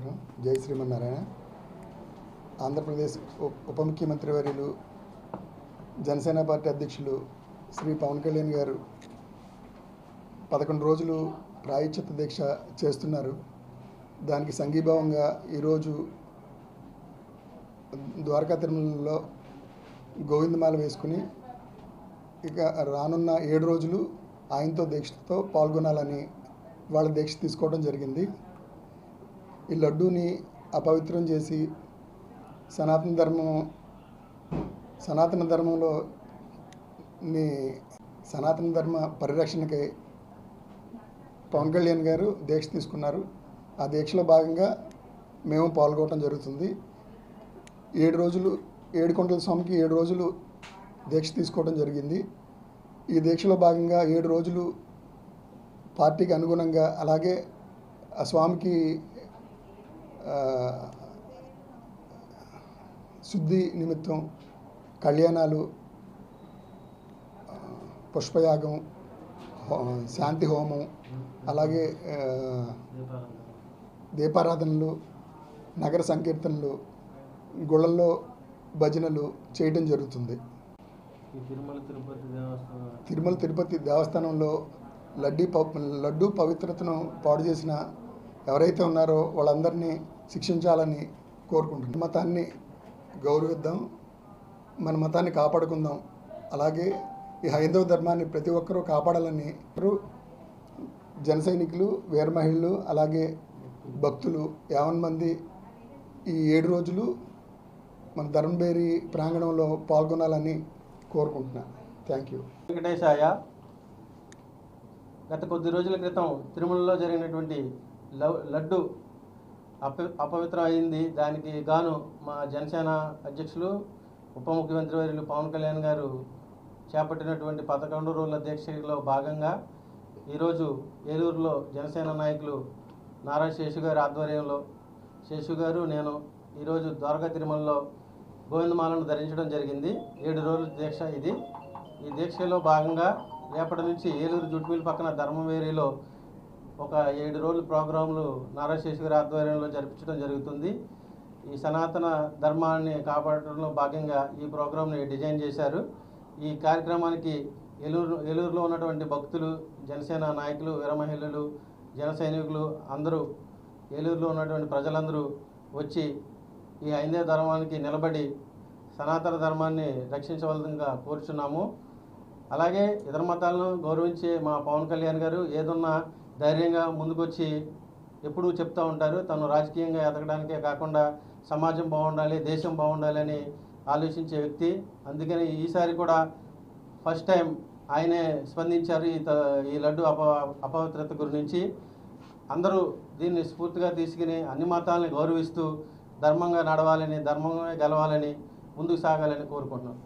నమస్కారం జై శ్రీమన్నారాయణ. ఆంధ్రప్రదేశ్ ఉప ముఖ్యమంత్రి వర్యులు జనసేన పార్టీ అధ్యక్షులు శ్రీ పవన్ కళ్యాణ్ గారు పదకొండు రోజులు ప్రాయశ్చిత్త దీక్ష చేస్తున్నారు. దానికి సంఘీభావంగా ఈరోజు ద్వారకా తిరుమలలో గోవిందమాల వేసుకుని ఇక రానున్న ఏడు రోజులు ఆయనతో దీక్షతో పాల్గొనాలని వాళ్ళ దీక్ష తీసుకోవడం జరిగింది. ఈ లడ్డూని అపవిత్రం చేసి సనాతన ధర్మం సనాతన ధర్మంలో ని సనాతన ధర్మ పరిరక్షణకై పవన్ కళ్యాణ్ గారు దీక్ష తీసుకున్నారు. ఆ దీక్షలో భాగంగా మేము పాల్గొనడం జరుగుతుంది. ఏడు రోజులు ఏడు కొండల స్వామికి ఏడు రోజులు దీక్ష తీసుకోవడం జరిగింది. ఈ దీక్షలో భాగంగా ఏడు రోజులు పార్టీకి అనుగుణంగా అలాగే ఆ స్వామికి శుద్ధి నిమిత్తం కళ్యాణాలు పుష్పయాగం హో- శాంతి హోమం అలాగే దీపారాధనలు నగర సంకీర్తనలు గుళ్ళల్లో భజనలు చేయడం జరుగుతుంది. తిరుమల తిరుపతి దేవస్థానంలో లడ్డీ ప లడ్డూ పవిత్రతను పాడు చేసిన ఎవరైతే ఉన్నారో వాళ్ళందరినీ శిక్షించాలని కోరుకుంటున్నాం మతాన్ని గౌరవిద్దాం మన మతాన్ని కాపాడుకుందాం. అలాగే ఈ హైందవ ధర్మాన్ని ప్రతి ఒక్కరూ కాపాడాలని అందరూ జన సైనికులు వీర మహిళలు అలాగే భక్తులు యావన్ మంది ఈ ఏడు రోజులు మన ధర్మబేరి ప్రాంగణంలో పాల్గొనాలని కోరుకుంటున్నాను థ్యాంక్ యూ వెంకటేశాయ గత కొద్ది రోజుల క్రితం తిరుమలలో జరిగినటువంటి లవ్- లడ్డు అప అపవిత్రం అయింది. దానికి గాను మా జనసేన అధ్యక్షులు ఉప ముఖ్యమంత్రి వర్యులు పవన్ కళ్యాణ్ గారు చేపట్టినటువంటి పదకొండు రోజుల దీక్షలో భాగంగా ఈరోజు ఏలూరులో జనసేన నాయకులు నారా శేషు గారి ఆధ్వర్యంలో శేషు గారు నేను ఈరోజు ద్వారకా తిరుమలలో గోవిందమాలను ధరించడం జరిగింది. ఏడు రోజుల దీక్ష ఇది. ఈ దీక్షలో భాగంగా రేపటి నుంచి ఏలూరు జుట్మిల్ పక్కన ధర్మవేరిలో ఒక ఏడు రోజుల ప్రోగ్రాంలు నారాశేషు గారి ఆధ్వర్యంలో జరిపించడం జరుగుతుంది. ఈ సనాతన ధర్మాన్ని కాపాడటంలో భాగంగా ఈ ప్రోగ్రాంని డిజైన్ చేశారు. ఈ కార్యక్రమానికి ఏలూరు ఏలూరులో ఉన్నటువంటి భక్తులు జనసేన నాయకులు వీరమహిళలు జన సైనికులు అందరూ ఏలూరులో ఉన్నటువంటి ప్రజలందరూ వచ్చి ఈ హైందవ ధర్మానికి నిలబడి సనాతన ధర్మాన్ని రక్షించవలసిందిగా కోరుచున్నాము. అలాగే ఇతర మతాలను గౌరవించే మా పవన్ కళ్యాణ్ గారు ఏదున్నా ధైర్యంగా ముందుకొచ్చి ఎప్పుడూ చెప్తూ ఉంటారు తను రాజకీయంగా ఎదగడానికే కాకుండా సమాజం బాగుండాలి దేశం బాగుండాలి అని ఆలోచించే వ్యక్తి. అందుకని ఈసారి కూడా ఫస్ట్ టైం ఆయనే స్పందించారు ఈ త- ఈ లడ్డు అప అపవిత్రత గురించి. అందరూ దీన్ని స్ఫూర్తిగా తీసుకుని అన్ని మతాలని గౌరవిస్తూ ధర్మంగా నడవాలని ధర్మంగా గెలవాలని ముందుకు సాగాలని కోరుకుంటున్నాం.